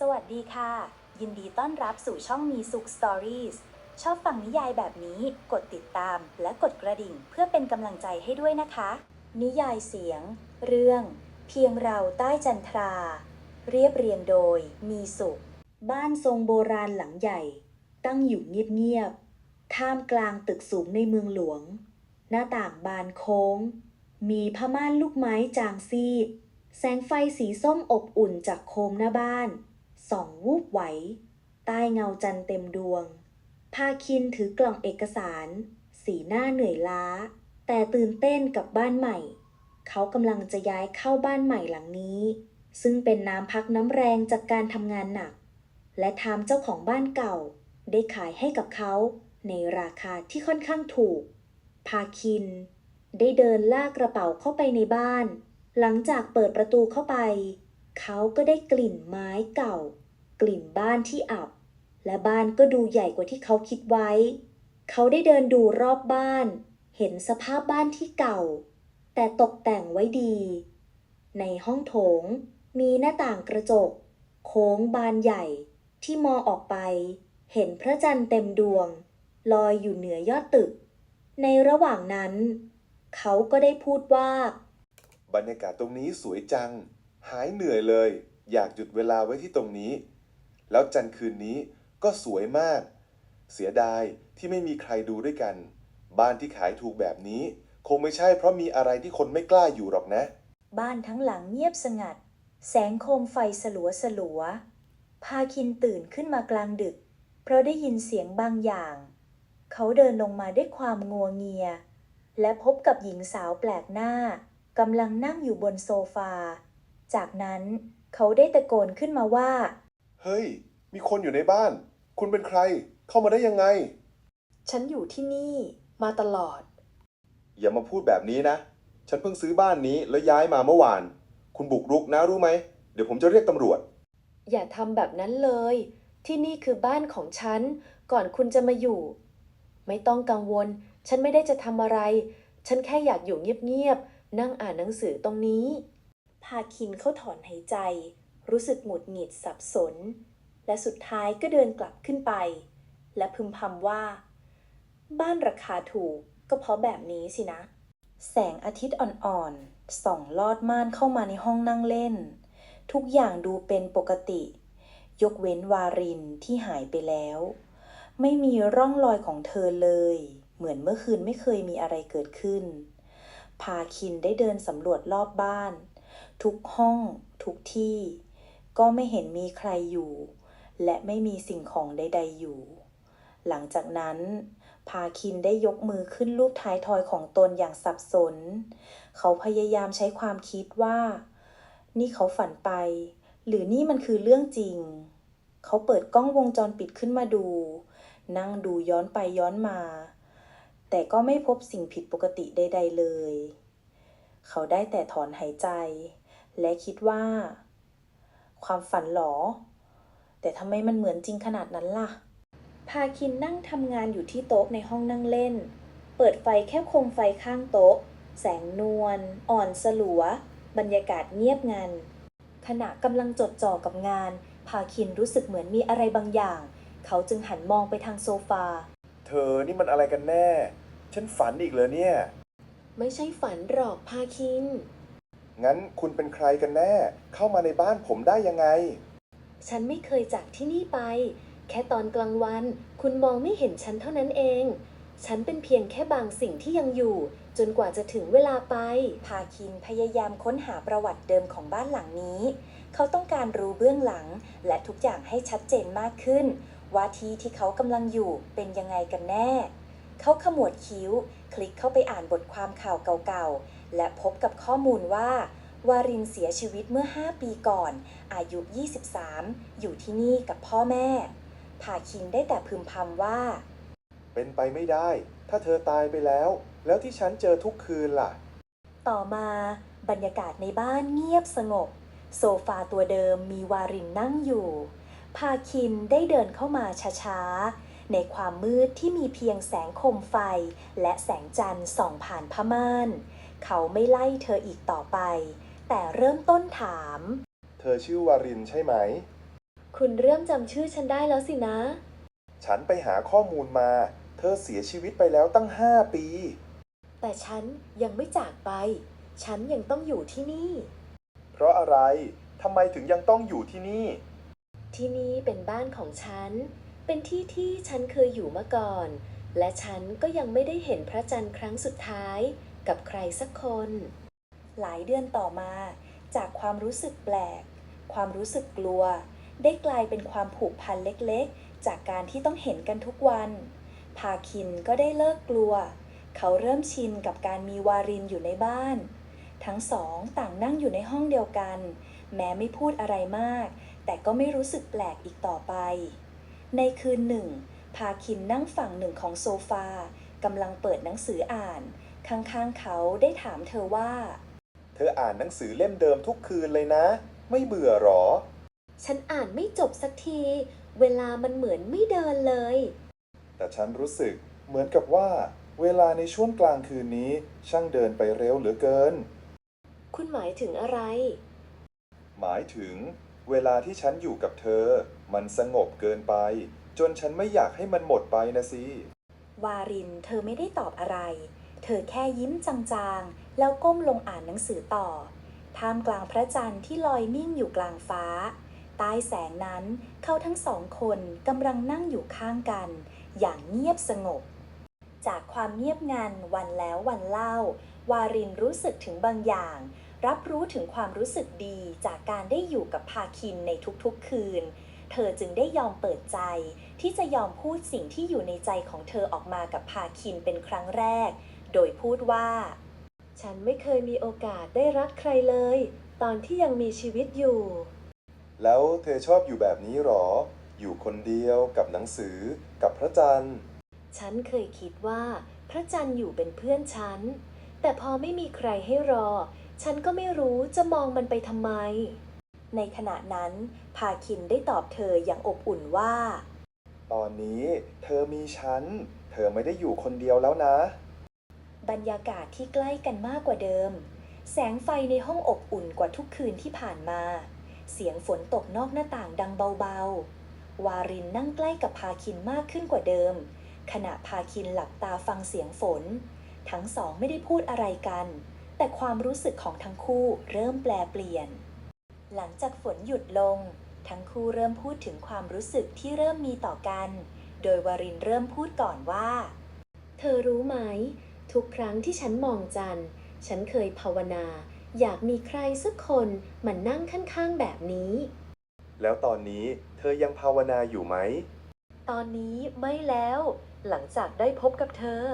สวัสดีค่ะ ยินดีต้อนรับสู่ช่องมีสุขสตอรี่ชอบฟังนิยายแบบนี้กดติดตามและกดกระดิ่งเพื่อเป็นกำลังใจให้ด้วยนะคะ นิยายเสียง เรื่อง เพียงเราใต้จันทรา เรียบเรียงโดย มีสุข บ้านทรงโบราณหลังใหญ่ ตั้งอยู่เงียบๆท่ามกลางตึกสูงในเมืองหลวง หน้าต่างบานโค้ง มีผ้าม่านลูกไม้จางซีดแสงไฟสีส้มอบอุ่นจากโคมหน้าบ้าน ส่องวูบไหว ใต้เงาจันเต็มดวง พาคินถือกล่องเอกสาร สีหน้าเหนื่อยล้า แต่ตื่นเต้นกับบ้านใหม่ เขากำลังจะย้ายเข้าบ้านใหม่หลังนี้ ซึ่งเป็นน้ำพักน้ำแรงจากการทำงานหนัก และทามเจ้าของบ้านเก่า ได้ขายให้กับเขาในราคาที่ค่อนข้างถูก พาคิน ได้เดินลากกระเป๋าเข้าไปในบ้าน หลังจากเปิดประตูเข้าไป เขาก็ได้กลิ่นไม้เก่า กลิ่นบ้านที่อับ และบ้านก็ดูใหญ่กว่าที่เขาคิดไว้ เขาได้เดินดูรอบบ้าน เห็นสภาพบ้านที่เก่า แต่ตกแต่งไว้ดี ในห้องโถงมีหน้าต่างกระจก โค้งบานใหญ่ที่มองออกไป เห็นพระจันทร์เต็มดวง ลอยอยู่เหนือยอดตึก ในระหว่างนั้น เขาก็ได้พูดว่า บรรยากาศตรงนี้สวยจัง หายเหนื่อยเลย อยากหยุดเวลาไว้ที่ตรงนี้ แล้วจันทร์คืนนี้ก็สวยมาก เสียดายที่ไม่มีใครดูด้วยกัน บ้านที่ขายถูกแบบนี้ คงไม่ใช่เพราะมีอะไรที่คนไม่กล้าอยู่หรอกนะ บ้านทั้งหลังเงียบสงัด แสงโคมไฟสลัวสลัวพาคินตื่นขึ้นมากลางดึก เพราะได้ยินเสียงบางอย่าง เขาเดินลงมาด้วยความงัวเงีย และพบกับหญิงสาวแปลกหน้ากำลังนั่งอยู่บนโซฟา จากนั้นเขาได้ตะโกนขึ้นมาว่า เฮ้ย มีคนอยู่ในบ้าน คุณเป็นใคร เข้ามาได้ยังไง ฉันอยู่ที่นี่มาตลอด อย่ามาพูดแบบนี้นะ ฉันเพิ่งซื้อบ้านนี้แล้วย้ายมาเมื่อวาน คุณบุกรุกนะรู้ไหม เดี๋ยวผมจะเรียกตำรวจ อย่าทำแบบนั้นเลย ที่นี่คือบ้านของฉัน ก่อนคุณจะมาอยู่ ไม่ต้องกังวล ฉันไม่ได้จะทำอะไร ฉันแค่อยากอยู่เงียบๆ นั่งอ่านหนังสือตรงนี้ พาคินเขาถอนหายใจ รู้สึกหงุดหงิดสับสน และสุดท้ายก็เดินกลับขึ้นไป และพึมพำว่า บ้านราคาถูกก็เพราะแบบนี้สินะ แสงอาทิตย์อ่อนๆส่องลอดม่านเข้ามาในห้องนั่งเล่น ทุกอย่างดูเป็นปกติ ยกเว้นวารินที่หายไปแล้ว ไม่มีร่องรอยของเธอเลย เหมือนเมื่อคืนไม่เคยมีอะไรเกิดขึ้น พาคินได้เดินสำรวจรอบบ้าน ทุกห้องทุกที่ ก็ไม่เห็นมีใครอยู่ และไม่มีสิ่งของใด ๆ อยู่ หลังจากนั้น พาคินได้ยกมือขึ้นรูปท้ายทอยของตนอย่างสับสน เขาพยายามใช้ความคิดว่า นี่เขาฝันไป หรือนี่มันคือเรื่องจริง เขาเปิดกล้องวงจรปิดขึ้นมาดู นั่งดูย้อนไปย้อนมา แต่ก็ไม่พบสิ่งผิดปกติใด ๆ เลย เขาได้แต่ถอนหายใจ และคิดว่า ความฝันหรอ แต่ทำไมมันเหมือนจริงขนาดนั้นล่ะ พาคินนั่งทำงานอยู่ที่โต๊ะในห้องนั่งเล่น เปิดไฟแค่โคมไฟข้างโต๊ะ แสงนวล อ่อนสลัว บรรยากาศเงียบงัน ขณะกำลังจดจ่อกับงาน พาคินรู้สึกเหมือนมีอะไรบางอย่าง เขาจึงหันมองไปทางโซฟา เธอนี่มันอะไรกันแน่ ฉันฝันอีกเลยเนี่ย ไม่ใช่ฝันหรอกพาคิน งั้นคุณเป็นใครกันแน่ เข้ามาในบ้านผมได้ยังไง ฉันไม่เคยจากที่นี่ไป แค่ตอนกลางวัน คุณมองไม่เห็นฉันเท่านั้นเอง ฉันเป็นเพียงแค่บางสิ่งที่ยังอยู่ จนกว่าจะถึงเวลาไป พาคินพยายามค้นหาประวัติเดิมของบ้านหลังนี้ เขาต้องการรู้เบื้องหลัง และทุกอย่างให้ชัดเจนมากขึ้น ว่าที่ที่เขากำลังอยู่เป็นยังไงกันแน่ เขาขมวดคิ้ว คลิกเข้าไปอ่านบทความข่าวเก่าๆ และพบกับข้อมูลว่า วารินเสียชีวิตเมื่อ 5 ปีก่อน อายุ 23 อยู่ที่นี่กับพ่อแม่พาคินได้แต่พึมพำว่า เป็นไปไม่ได้ ถ้าเธอตายไปแล้ว แล้วที่ฉันเจอทุกคืนล่ะ ต่อมาบรรยากาศในบ้านเงียบสงบ โซฟาตัวเดิมมีวารินนั่งอยู่ พาคินได้เดินเข้ามาช้าๆ ในความมืดที่มีเพียงแสงโคมไฟ และแสงจันทร์ส่องผ่านผ้าม่าน เขาไม่ไล่เธออีกต่อไป แต่เริ่มต้นถาม เธอชื่อวารินใช่ไหม คุณเริ่มจำชื่อฉันได้แล้วสินะ ฉันไปหาข้อมูลมา เธอเสียชีวิตไปแล้วตั้งห้าปี แต่ฉันยังไม่จากไป ฉันยังต้องอยู่ที่นี่ เพราะอะไร ทำไมถึงยังต้องอยู่ที่นี่ ที่นี่เป็นบ้านของฉัน เป็นที่ที่ฉันเคยอยู่มาก่อน และฉันก็ยังไม่ได้เห็นพระจันทร์ครั้งสุดท้าย กับใครสักคน หลายเดือนต่อมา จากความรู้สึกแปลก ความรู้สึกกลัว ได้กลายเป็นความผูกพันเล็กๆ จากการที่ต้องเห็นกันทุกวัน พาคินก็ได้เลิกกลัว เขาเริ่มชินกับการมีวารินอยู่ในบ้าน ทั้งสองต่างนั่งอยู่ในห้องเดียวกัน แม้ไม่พูดอะไรมาก แต่ก็ไม่รู้สึกแปลกอีกต่อไป ในคืนหนึ่งพาคินนั่งฝั่งหนึ่งของโซฟากำลังเปิดหนังสืออ่าน ข้างๆเขาได้ถามเธอว่า เธออ่านหนังสือเล่มเดิมทุกคืนเลยนะ ไม่เบื่อหรอ ฉันอ่านไม่จบสักที เวลามันเหมือนไม่เดินเลย แต่ฉันรู้สึกเหมือนกับว่า เวลาในช่วงกลางคืนนี้ช่างเดินไปเร็วเหลือเกิน คุณหมายถึงอะไร หมายถึง เวลาที่ฉันอยู่กับเธอ มันสงบเกินไป จนฉันไม่อยากให้มันหมดไปนะสิ วารินเธอไม่ได้ตอบอะไร เธอแค่ยิ้มจางๆ แล้วก้มลงอ่านหนังสือต่อ ท่ามกลางพระจันทร์ที่ลอยนิ่งอยู่กลางฟ้า ใต้แสงนั้นเขาทั้งสองคนกำลังนั่งอยู่ข้างกัน อย่างเงียบสงบ จากความเงียบงันวันแล้ววันเล่า วารินรู้สึกถึงบางอย่าง รับรู้ถึงความรู้สึกดีจากการได้อยู่กับพาคินในทุกๆคืนเธอจึงได้ยอมเปิดใจ ที่จะยอมพูดสิ่งที่อยู่ในใจของเธอออกมากับพาคินเป็นครั้งแรก โดยพูดว่า ฉันไม่เคยมีโอกาสได้รักใครเลย ตอนที่ยังมีชีวิตอยู่ แล้วเธอชอบอยู่แบบนี้หรอ อยู่คนเดียวกับหนังสือ กับพระจันทร์ ฉันเคยคิดว่า พระจันทร์อยู่เป็นเพื่อนฉัน แต่พอไม่มีใครให้รอ ฉันก็ไม่รู้จะมองมันไปทำไม ในขณะนั้น พาคินได้ตอบเธออย่างอบอุ่นว่า ตอนนี้เธอมีฉัน เธอไม่ได้อยู่คนเดียวแล้วนะ บรรยากาศที่ใกล้กันมากกว่าเดิม แสงไฟในห้องอบอุ่นกว่าทุกคืนที่ผ่านมา เสียงฝนตกนอกหน้าต่างดังเบาๆ วารินนั่งใกล้กับพาคินมากขึ้นกว่าเดิม ขณะพาคินหลับตาฟังเสียงฝน ทั้งสองไม่ได้พูดอะไรกัน แต่ความรู้สึกของทั้งคู่เริ่มแปลเปลี่ยน หลังจากฝนหยุดลง ทั้งคู่เริ่มพูดถึงความรู้สึกที่เริ่มมีต่อกัน โดยวารินเริ่มพูดก่อนว่า เธอรู้ไหม ทุกครั้งที่ฉันมองจันทร์ฉันเคยภาวนา อยากมีใครสักคนมานั่งข้างๆแบบนี้ แล้วตอนนี้เธอยังภาวนาอยู่ไหม ตอนนี้ไม่แล้ว หลังจากได้พบกับเธอ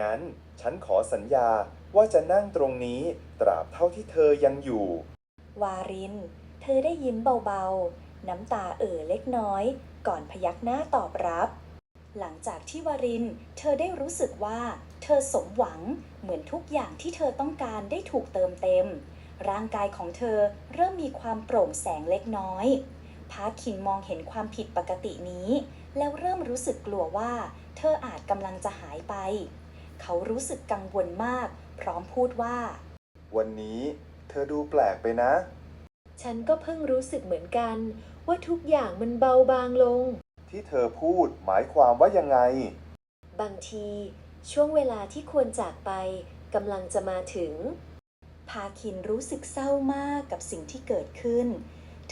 งั้นฉันขอสัญญาว่าจะนั่งตรงนี้ตราบเท่าที่เธอยังอยู่ วาริน เธอได้ยิ้มเบาๆ น้ำตาเอ่อเล็กน้อย ก่อนพยักหน้าตอบรับหลัง จากที่วาริน เธอได้รู้สึกว่า เธอสมหวังเหมือนทุกอย่างที่เธอต้องการได้ถูกเติมเต็ม ร่างกายของเธอเริ่มมีความโปร่งแสงเล็กน้อยพาคินมองเห็นความผิดปกตินี้ แล้วเริ่มรู้สึกกลัวว่า เธออาจกำลังจะหายไป เขารู้สึกกังวลมาก พร้อมพูดว่า วันนี้เธอดูแปลกไปนะ ฉันก็เพิ่งรู้สึกเหมือนกัน ว่าทุกอย่างมันเบาบางลง ที่เธอพูดหมายความว่ายังไง บางที ช่วงเวลาที่ควรจากไปกำลังจะมาถึง พาคินรู้สึกเศร้ามากกับสิ่งที่เกิดขึ้น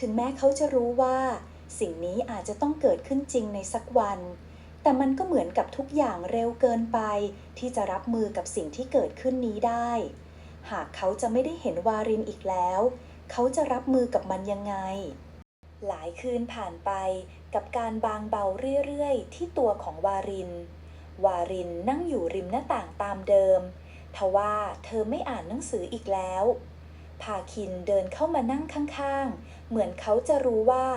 ถึงแม้เขาจะรู้ว่า สิ่งนี้อาจจะต้องเกิดขึ้นจริงในสักวัน แต่มันก็เหมือนกับทุกอย่างเร็วเกินไป ที่จะรับมือกับสิ่งที่เกิดขึ้นนี้ได้ หากเขาจะไม่ได้เห็นวารินอีกแล้ว เขาจะรับมือกับมันยังไง หลายคืนผ่านไป กับการบางเบาเรื่อยๆ ที่ตัวของวาริน วารินนั่งอยู่ริมหน้าต่างตามเดิม ทว่าเธอไม่อ่านหนังสืออีกแล้วพาคินเดินเข้ามานั่งข้างๆ เหมือนเขาจะรู้ว่า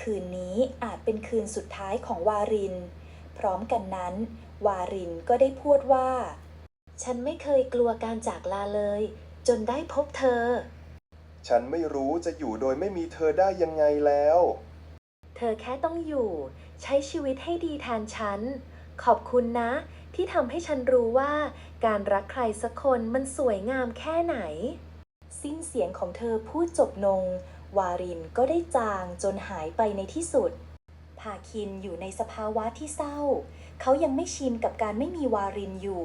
คืนนี้อาจเป็นคืนสุดท้ายของวาริน พร้อมกันนั้น วารินก็ได้พูดว่า ฉันไม่เคยกลัวการจากลาเลย จนได้พบเธอ ฉันไม่รู้จะอยู่โดยไม่มีเธอได้ยังไงแล้ว เธอแค่ต้องอยู่ ใช้ชีวิตให้ดีแทนฉัน ขอบคุณนะ ที่ทำให้ฉันรู้ว่า การรักใครสักคนมันสวยงามแค่ไหน สิ้นเสียงของเธอพูดจบลง วารินก็ได้จางจนหายไปในที่สุดพาคินอยู่ในสภาวะที่เศร้า เขายังไม่ชินกับการไม่มีวารินอยู่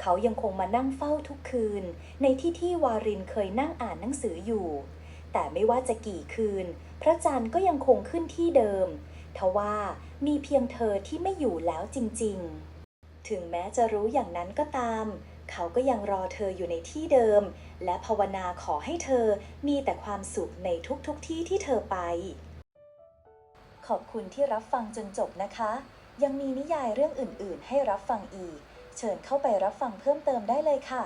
เขายังคงมานั่งเฝ้าทุกคืน ในที่ที่วารินเคยนั่งอ่านหนังสืออยู่ แต่ไม่ว่าจะกี่คืน พระจันทร์ก็ยังคงขึ้นที่เดิม ทว่ามีเพียงเธอที่ไม่อยู่แล้วจริงๆ ถึงแม้จะรู้อย่างนั้นก็ตาม เขาก็ยังรอเธออยู่ในที่เดิม และภาวนาขอให้เธอมีแต่ความสุขในทุกๆทที่ที่เธอไป ขอบคุณที่รับฟังจนจบนะคะ ยังมีนิยายเรื่องอื่นๆ ให้รับฟังอีก เชิญเข้าไปรับฟังเพิ่มเติมได้เลยค่ะ